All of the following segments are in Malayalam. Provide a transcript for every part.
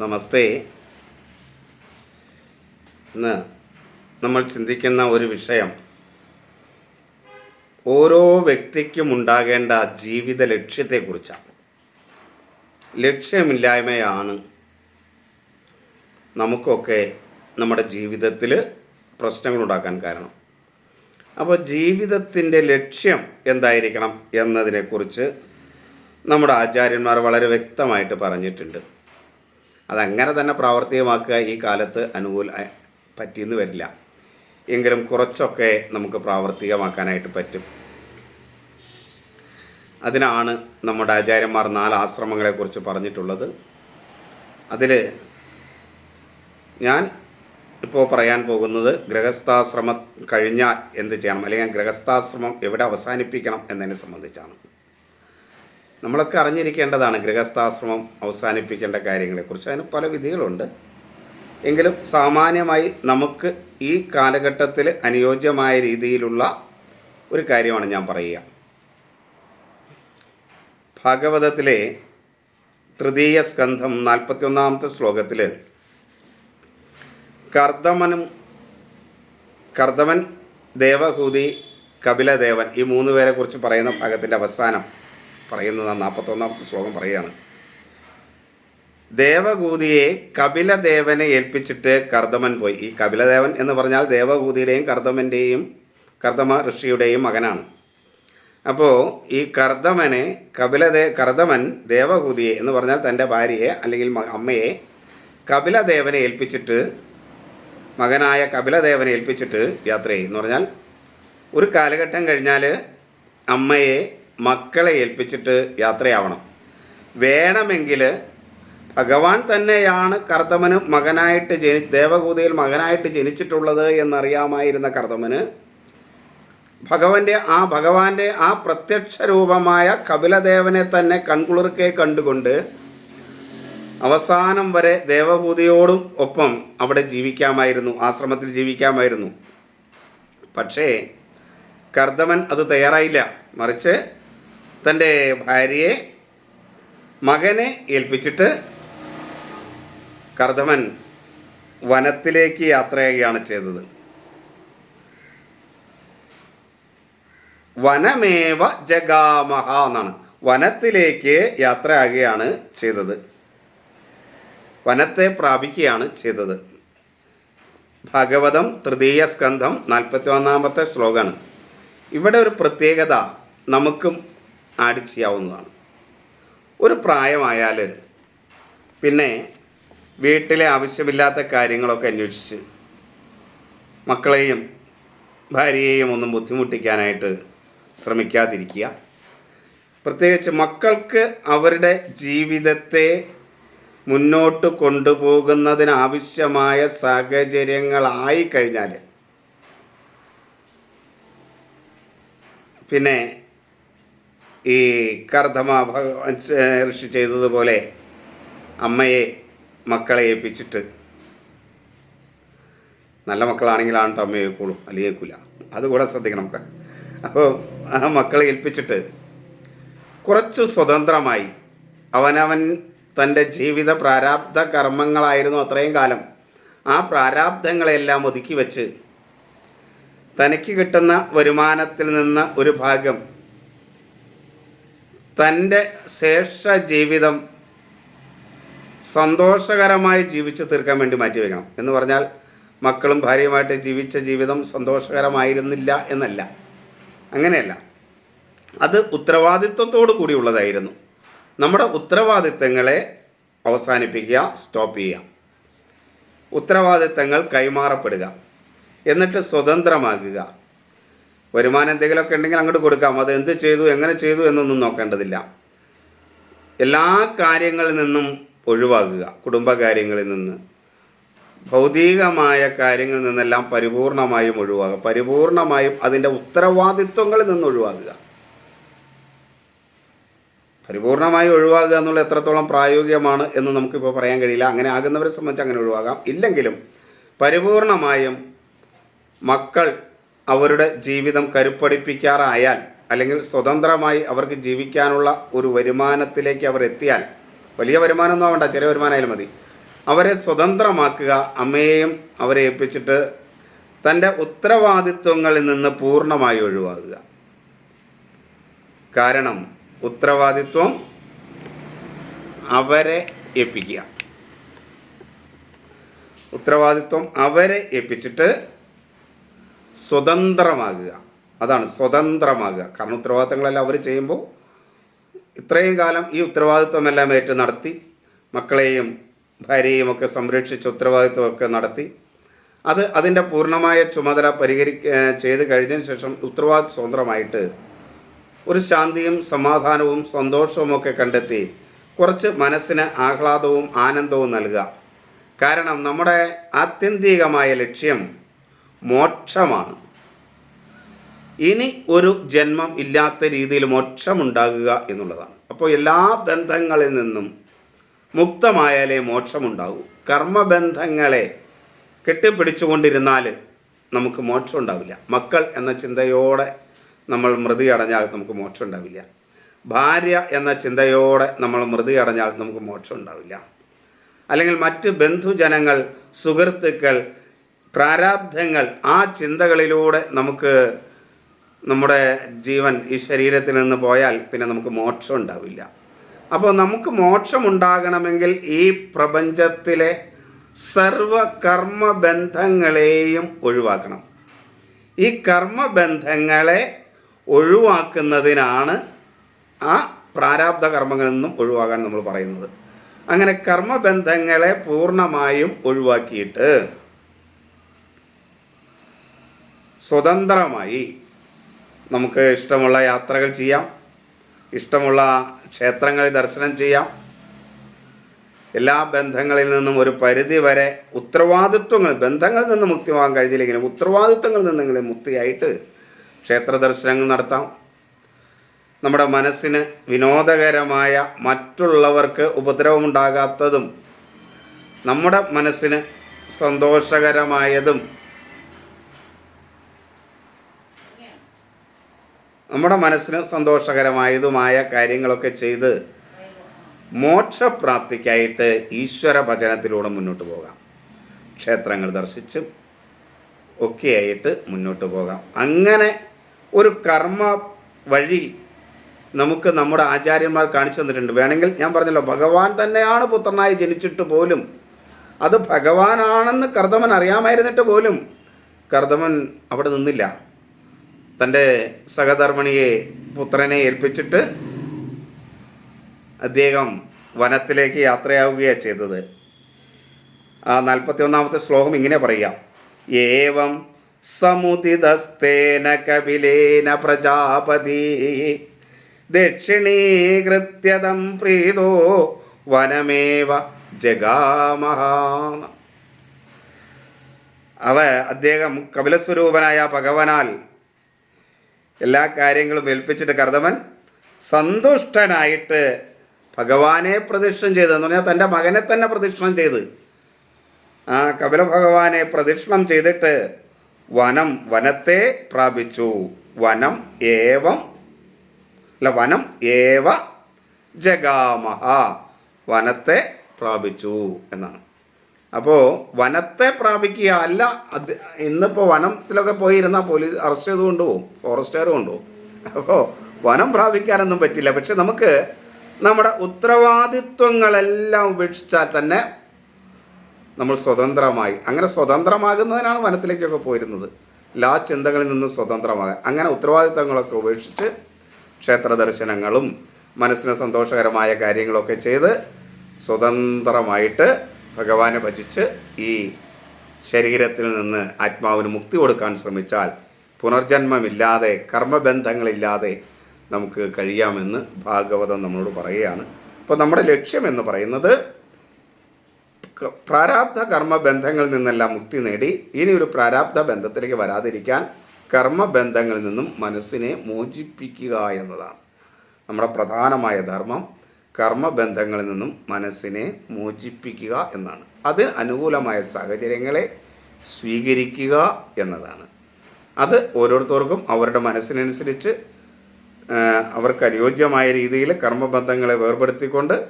നമസ്തേ. ഇന്ന് നമ്മൾ ചിന്തിക്കുന്ന ഒരു വിഷയം. ഓരോ വ്യക്തിക്കും ഉണ്ടാകേണ്ട ജീവിത ലക്ഷ്യത്തെക്കുറിച്ചാണ്. ലക്ഷ്യമില്ലായ്മയാണ് നമുക്കൊക്കെ നമ്മുടെ ജീവിതത്തിൽ പ്രശ്നങ്ങളുണ്ടാക്കാൻ കാരണം. അപ്പോൾ ജീവിതത്തിന്റെ ലക്ഷ്യം എന്തായിരിക്കണം എന്നതിനെക്കുറിച്ച് നമ്മുടെ ആചാര്യന്മാർ വളരെ വ്യക്തമായിട്ട് പറഞ്ഞിട്ടുണ്ട്. അതങ്ങനെ തന്നെ പ്രാവർത്തികമാക്കുക ഈ കാലത്ത് അനുകൂല പറ്റിയെന്ന് വരില്ല. എങ്കിലും കുറച്ചൊക്കെ നമുക്ക് പ്രാവർത്തികമാക്കാനായിട്ട് പറ്റും. അതിനാണ് നമ്മുടെ ആചാര്യന്മാർ നാല് ആശ്രമങ്ങളെക്കുറിച്ച് പറഞ്ഞിട്ടുള്ളത്. അതിൽ ഞാൻ ഇപ്പോൾ പറയാൻ പോകുന്നത് ഗൃഹസ്ഥാശ്രമം കഴിഞ്ഞാൽ എന്ത് ചെയ്യണം? അല്ലെങ്കിൽ ഗൃഹസ്ഥാശ്രമം എവിടെ അവസാനിപ്പിക്കണം എന്നതിനെ സംബന്ധിച്ചാണ്. നമ്മളൊക്കെ അറിഞ്ഞിരിക്കേണ്ടതാണ് ഗൃഹസ്ഥാശ്രമം അവസാനിപ്പിക്കേണ്ട കാര്യങ്ങളെക്കുറിച്ച്. അതിന് പല വിധികളുണ്ട്. എങ്കിലും സാമാന്യമായി നമുക്ക് ഈ കാലഘട്ടത്തിൽ അനുയോജ്യമായ രീതിയിലുള്ള ഒരു കാര്യമാണ് ഞാൻ പറയുക. ഭാഗവതത്തിലെ തൃതീയ സ്കന്ധം നാൽപ്പത്തിയൊന്നാമത്തെ ശ്ലോകത്തിൽ കർദമനും കർദമൻ ദേവഹൂതി കപിലദേവൻ ഈ മൂന്ന് പേരെ കുറിച്ച് പറയുന്ന ഭാഗത്തിന്റെ അവസാനം പറയുന്നത് നാൽപ്പത്തൊന്നാമത്തെ ശ്ലോകം പറയുകയാണ്. ദേവകൂതിയെ കപിലദേവനെ ഏൽപ്പിച്ചിട്ട് കർദമൻ പോയി. ഈ കപിലദേവൻ എന്ന് പറഞ്ഞാൽ ദേവകൂതിയുടെയും കർദമന്റെയും കർദമ ഋഷിയുടെയും മകനാണ്. അപ്പോൾ ഈ കർദമനെ കപിലദേ കർദമൻ ദേവകൂതിയെ എന്ന് പറഞ്ഞാൽ തന്റെ ഭാര്യയെ അല്ലെങ്കിൽ അമ്മയെ കപിലദേവനെ ഏൽപ്പിച്ചിട്ട് മകനായ കപിലദേവനെ ഏൽപ്പിച്ചിട്ട് യാത്ര ചെയ്യും. എന്ന് പറഞ്ഞാൽ ഒരു കാലഘട്ടം കഴിഞ്ഞാൽ അമ്മയെ മക്കളെ ഏൽപ്പിച്ചിട്ട് യാത്രയാവണം. വേണമെങ്കിൽ ഭഗവാൻ തന്നെയാണ് കർദമന് മകനായിട്ട് ജനി ദേവകൂതയിൽ മകനായിട്ട് ജനിച്ചിട്ടുള്ളത് എന്നറിയാമായിരുന്ന കർദമന് ഭഗവാന്റെ ആ ഭഗവാന്റെ ആ പ്രത്യക്ഷ രൂപമായ കപിലദേവനെ തന്നെ കൺകുളിർക്കെ കണ്ടുകൊണ്ട് അവസാനം വരെ ദേവഭൂതിയോടും ഒപ്പം അവിടെ ജീവിക്കാമായിരുന്നു ആശ്രമത്തിൽ ജീവിക്കാമായിരുന്നു. പക്ഷേ കർദമൻ അത് തയ്യാറായില്ല. മറിച്ച് തന്റെ ഭാര്യയെ മകനെ ഏൽപ്പിച്ചിട്ട് കർദമൻ വനത്തിലേക്ക് യാത്രയാകുകയാണ് ചെയ്തത്. വനമേവ ജഗാമഹ എന്നാണ്. വനത്തിലേക്ക് യാത്രയാകുകയാണ് ചെയ്തത്. വനത്തെ പ്രാപിക്കുകയാണ് ചെയ്തത്. ഭാഗവതം തൃതീയ സ്കന്ധം നാൽപ്പത്തി ഒന്നാമത്തെ ശ്ലോകമാണ്. ഇവിടെ ഒരു പ്രത്യേകത നമുക്കും ആഡ് ചെയ്യാവുന്നതാണ്. ഒരു പ്രായമായാൽ പിന്നെ വീട്ടിലെ ആവശ്യമില്ലാത്ത കാര്യങ്ങളൊക്കെ അന്വേഷിച്ച് മക്കളെയും ഭാര്യയെയും ഒന്നും ബുദ്ധിമുട്ടിക്കാനായിട്ട് ശ്രമിക്കാതിരിക്കുക. പ്രത്യേകിച്ച് മക്കൾക്ക് അവരുടെ ജീവിതത്തെ മുന്നോട്ട് കൊണ്ടുപോകുന്നതിനാവശ്യമായ സാഹചര്യങ്ങളായി കഴിഞ്ഞാൽ പിന്നെ ഈ കർദ്ധമ ഋഷി ചെയ്തതുപോലെ അമ്മയെ മക്കളെ ഏൽപ്പിച്ചിട്ട് നല്ല മക്കളാണെങ്കിലാണ് കേട്ടോ അമ്മയെ ഏൽക്കുള്ളൂ അല്ലെങ്കിൽ ഏൽക്കില്ല അതുകൂടെ ശ്രദ്ധിക്കണം നമുക്ക്. അപ്പോൾ ആ മക്കളെ ഏൽപ്പിച്ചിട്ട് കുറച്ച് സ്വതന്ത്രമായി അവനവൻ തന്റെ ജീവിത പ്രാരാബ്ധ കർമ്മങ്ങളായിരുന്നു അത്രയും കാലം. ആ പ്രാരാബ്ധങ്ങളെല്ലാം ഒതുക്കി വെച്ച് തനിക്ക് കിട്ടുന്ന വരുമാനത്തിൽ നിന്ന് ഒരു ഭാഗം തന്റെ ശേഷ ജീവിതം സന്തോഷകരമായി ജീവിച്ചു തീർക്കാൻ വേണ്ടി മാറ്റിവെക്കണം. എന്ന് പറഞ്ഞാൽ മക്കളും ഭാര്യയുമായിട്ട് ജീവിച്ച ജീവിതം സന്തോഷകരമായിരുന്നില്ല എന്നല്ല. അങ്ങനെയല്ല. അത് ഉത്തരവാദിത്വത്തോടു കൂടിയുള്ളതായിരുന്നു നമ്മുടെ ഉത്തരവാദിത്തങ്ങളെ അവസാനിപ്പിക്കുക സ്റ്റോപ്പ് ചെയ്യുക. ഉത്തരവാദിത്തങ്ങൾ കൈമാറപ്പെടുക. എന്നിട്ട് സ്വതന്ത്രമാകുക വരുമാനം എന്തെങ്കിലുമൊക്കെ ഉണ്ടെങ്കിൽ അങ്ങോട്ട് കൊടുക്കാം. അത് എന്ത് ചെയ്തു എങ്ങനെ ചെയ്തു എന്നൊന്നും നോക്കേണ്ടതില്ല. എല്ലാ കാര്യങ്ങളിൽ നിന്നും ഒഴിവാക്കുക കുടുംബകാര്യങ്ങളിൽ നിന്ന്. ഭൗതികമായ കാര്യങ്ങളിൽ നിന്നെല്ലാം പരിപൂർണമായും ഒഴിവാകുക പരിപൂർണമായും അതിന്റെ ഉത്തരവാദിത്വങ്ങളിൽ നിന്ന് ഒഴിവാകുക പരിപൂർണമായി ഒഴിവാകുക എന്നുള്ളത് എത്രത്തോളം പ്രായോഗികമാണ് എന്ന് നമുക്കിപ്പോൾ പറയാൻ കഴിയില്ല. അങ്ങനെ ആകുന്നവരെ സംബന്ധിച്ച് അങ്ങനെ ഒഴിവാകാം. ഇല്ലെങ്കിലും പരിപൂർണമായും മക്കൾ അവരുടെ ജീവിതം കരുപ്പടിപ്പിക്കാറായാൽ അല്ലെങ്കിൽ സ്വതന്ത്രമായി അവർക്ക് ജീവിക്കാനുള്ള ഒരു വരുമാനത്തിലേക്ക് അവർ എത്തിയാൽ വലിയ വരുമാനമൊന്നും ആവണ്ട ചെറിയ വരുമാനമായാലും മതി. അവരെ സ്വതന്ത്രമാക്കുക അമ്മയെയും അവരെ ഏൽപ്പിച്ചിട്ട് തന്റെ ഉത്തരവാദിത്വങ്ങളിൽ നിന്ന് പൂർണമായി ഒഴിവാകുക കാരണം ഉത്തരവാദിത്വം അവരെ ഏൽപ്പിക്കുക. ഉത്തരവാദിത്വം അവരെ ഏൽപ്പിച്ചിട്ട് സ്വതന്ത്രമാകുക. അതാണ് സ്വതന്ത്രമാകുക. കാരണം ഉത്തരവാദിത്തങ്ങളെല്ലാം അവർ ചെയ്യുമ്പോൾ ഇത്രയും കാലം ഈ ഉത്തരവാദിത്വമെല്ലാം ഏറ്റു നടത്തി മക്കളെയും ഭാര്യയും ഒക്കെ സംരക്ഷിച്ച് ഉത്തരവാദിത്വമൊക്കെ നടത്തി. അത് അതിന്റെ പൂർണമായ ചുമതല പരിഹരിക്ക ചെയ്ത് കഴിഞ്ഞതിന് ശേഷം ഉത്തരവാദിത്വ സ്വതന്ത്രമായിട്ട് ഒരു ശാന്തിയും സമാധാനവും സന്തോഷവും ഒക്കെ കണ്ടെത്തി കുറച്ച് മനസ്സിന് ആഹ്ലാദവും ആനന്ദവും നൽകുക. കാരണം നമ്മുടെ ആത്യന്തികമായ ലക്ഷ്യം മോക്ഷമാണ്. ഇനി ഒരു ജന്മം ഇല്ലാത്ത രീതിയിൽ മോക്ഷമുണ്ടാകുക എന്നുള്ളതാണ്. അപ്പോൾ എല്ലാ ബന്ധങ്ങളിൽ നിന്നും മുക്തമായാലേ മോക്ഷമുണ്ടാകൂ. കർമ്മബന്ധങ്ങളെ കെട്ടിപ്പിടിച്ചുകൊണ്ടിരുന്നാൽ നമുക്ക് മോക്ഷം ഉണ്ടാവില്ല മക്കൾ എന്ന ചിന്തയോടെ നമ്മൾ മൃതി അടഞ്ഞാൽ നമുക്ക് മോക്ഷം ഉണ്ടാവില്ല ഭാര്യ എന്ന ചിന്തയോടെ നമ്മൾ മൃതി അടഞ്ഞാൽ നമുക്ക് മോക്ഷം ഉണ്ടാവില്ല അല്ലെങ്കിൽ മറ്റ് ബന്ധുജനങ്ങൾ സുഹൃത്തുക്കൾ പ്രാരാബ്ധങ്ങൾ ആ ചിന്തകളിലൂടെ നമുക്ക് നമ്മുടെ ജീവൻ ഈ ശരീരത്തിൽ നിന്ന് പോയാൽ പിന്നെ നമുക്ക് മോക്ഷം ഉണ്ടാവില്ല. അപ്പോൾ നമുക്ക് മോക്ഷം ഉണ്ടാകണമെങ്കിൽ ഈ പ്രപഞ്ചത്തിലെ സർവകർമ്മബന്ധങ്ങളെയും കർമ്മബന്ധങ്ങളെയും ഒഴിവാക്കണം. ഈ കർമ്മബന്ധങ്ങളെ ഒഴിവാക്കുന്നതിനാണ് ആ പ്രാരാബ്ധ കർമ്മങ്ങളിൽ നിന്നും ഒഴിവാകാൻ നമ്മൾ പറയുന്നത്. അങ്ങനെ കർമ്മബന്ധങ്ങളെ പൂർണമായും ഒഴിവാക്കിയിട്ട് സ്വതന്ത്രമായി നമുക്ക് ഇഷ്ടമുള്ള യാത്രകൾ ചെയ്യാം. ഇഷ്ടമുള്ള ക്ഷേത്രങ്ങളിൽ ദർശനം ചെയ്യാം. എല്ലാ ബന്ധങ്ങളിൽ നിന്നും ഒരു പരിധി വരെ ഉത്തരവാദിത്വങ്ങൾ ബന്ധങ്ങളിൽ നിന്ന് മുക്തിവാൻ കഴിഞ്ഞില്ലെങ്കിലും ഉത്തരവാദിത്വങ്ങളിൽ നിന്നെങ്കിലും മുക്തിയായിട്ട് ക്ഷേത്ര ദർശനങ്ങൾ നടത്താം. നമ്മുടെ മനസ്സിന് വിനോദകരമായ മറ്റുള്ളവർക്ക് ഉപദ്രവമുണ്ടാകാത്തതും നമ്മുടെ മനസ്സിന് സന്തോഷകരമായതും നമ്മുടെ മനസ്സിന് സന്തോഷകരമായതുമായ കാര്യങ്ങളൊക്കെ ചെയ്ത് മോക്ഷപ്രാപ്തിക്കായിട്ട് ഈശ്വര ഭജനത്തിലൂടെ മുന്നോട്ട് പോകാം. ക്ഷേത്രങ്ങൾ ദർശിച്ചും ഒക്കെയായിട്ട് മുന്നോട്ട് പോകാം. അങ്ങനെ ഒരു കർമ്മ വഴി നമുക്ക് നമ്മുടെ ആചാര്യന്മാർ കാണിച്ചു തന്നിട്ടുണ്ട്. വേണമെങ്കിൽ ഞാൻ പറഞ്ഞല്ലോ ഭഗവാൻ തന്നെയാണ് പുത്രനായി ജനിച്ചിട്ട് പോലും അത് ഭഗവാനാണെന്ന് കർദമൻ അറിയാമായിരുന്നിട്ട് പോലും കർദമൻ അവിടെ നിന്നില്ല. തന്റെ സഹധർമ്മിണിയെ പുത്രനെ ഏൽപ്പിച്ചിട്ട് അദ്ദേഹം വനത്തിലേക്ക് യാത്രയാവുകയാണ് ചെയ്തത്. ആ നാൽപ്പത്തി ഒന്നാമത്തെ ശ്ലോകം ഇങ്ങനെ പറയാം ഏവം സമുദിതസ്തേന കപിലേന പ്രജാപതി ദക്ഷിണീകൃത്യതം പ്രീതോ വനമേവ ജഗാമഹ. അവ അദ്ദേഹം കപിലസ്വരൂപനായ ഭഗവാനാൽ എല്ലാ കാര്യങ്ങളും ഏൽപ്പിച്ചിട്ട് കർദമൻ സന്തുഷ്ടനായിട്ട് ഭഗവാനെ പ്രദക്ഷിണം ചെയ്തതെന്ന് പറഞ്ഞാൽ തന്റെ മകനെ തന്നെ പ്രദക്ഷിണം ചെയ്ത്. ആ കപില ഭഗവാനെ പ്രദക്ഷിണം ചെയ്തിട്ട് വനം വനത്തെ പ്രാപിച്ചു. വനം ഏവം അല്ല വനം ഏവ ജഗാമഹ വനത്തെ പ്രാപിച്ചു എന്നാണ്. അപ്പോൾ വനത്തെ പ്രാപിക്കുക അല്ല അത് ഇന്നിപ്പോൾ വനത്തിലൊക്കെ പോയിരുന്നാൽ പോലീസ് അറസ്റ്റ് ചെയ്ത് കൊണ്ടുപോകും ഫോറസ്റ്റുകാർ കൊണ്ടുപോകും. അപ്പോൾ വനം പ്രാപിക്കാനൊന്നും പറ്റില്ല. പക്ഷെ നമുക്ക് നമ്മുടെ ഉത്തരവാദിത്വങ്ങളെല്ലാം ഉപേക്ഷിച്ചാൽ തന്നെ നമ്മൾ സ്വതന്ത്രമായി. അങ്ങനെ സ്വതന്ത്രമാകുന്നതിനാണ് വനത്തിലേക്കൊക്കെ പോയിരുന്നത്. എല്ലാ ചിന്തകളിൽ നിന്നും സ്വതന്ത്രമാകാൻ. അങ്ങനെ ഉത്തരവാദിത്തങ്ങളൊക്കെ ഉപേക്ഷിച്ച് ക്ഷേത്ര ദർശനങ്ങളും മനസ്സിന് സന്തോഷകരമായ കാര്യങ്ങളൊക്കെ ചെയ്ത് സ്വതന്ത്രമായിട്ട് ഭഗവാനെ ഭജിച്ച് ഈ ശരീരത്തിൽ നിന്ന് ആത്മാവിന് മുക്തി കൊടുക്കാൻ ശ്രമിച്ചാൽ പുനർജന്മമില്ലാതെ കർമ്മബന്ധങ്ങളില്ലാതെ നമുക്ക് കഴിയാമെന്ന് ഭാഗവതം നമ്മളോട് പറയുകയാണ്. അപ്പോൾ നമ്മുടെ ലക്ഷ്യം എന്ന് പറയുന്നത് പ്രാരാബ്ധ കർമ്മബന്ധങ്ങളിൽ നിന്നെല്ലാം മുക്തി നേടി ഇനി ഒരു പ്രാരാബ്ധ ബന്ധത്തിലേക്ക് വരാതിരിക്കാൻ കർമ്മബന്ധങ്ങളിൽ നിന്നും മനസ്സിനെ മോചിപ്പിക്കുക എന്നതാണ് നമ്മുടെ പ്രധാനമായ ധർമ്മം. കർമ്മബന്ധങ്ങളിൽ നിന്നും മനസ്സിനെ മോചിപ്പിക്കുക എന്നാണ്. അത് അനുകൂലമായ സാഹചര്യങ്ങളെ സ്വീകരിക്കുക എന്നതാണ്. അത് ഓരോരുത്തർക്കും അവരുടെ മനസ്സിനനുസരിച്ച് അവർക്ക് അനുയോജ്യമായ രീതിയിൽ കർമ്മബന്ധങ്ങളെ വേർപെടുത്തിക്കൊണ്ട്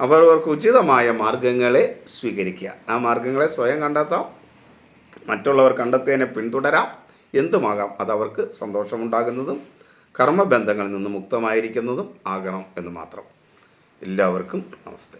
അവരവർക്ക് ഉചിതമായ മാർഗങ്ങളെ സ്വീകരിക്കുക. ആ മാർഗങ്ങളെ സ്വയം കണ്ടെത്താം മറ്റുള്ളവർ കണ്ടെത്തിയതിനെ പിന്തുടരാം എന്തുമാകാം അതവർക്ക് സന്തോഷമുണ്ടാകുന്നതും കർമ്മബന്ധങ്ങളിൽ നിന്ന് മുക്തമായിരിക്കുന്നതും ആകണം എന്ന് മാത്രം. എല്ലാവർക്കും നമസ്തേ.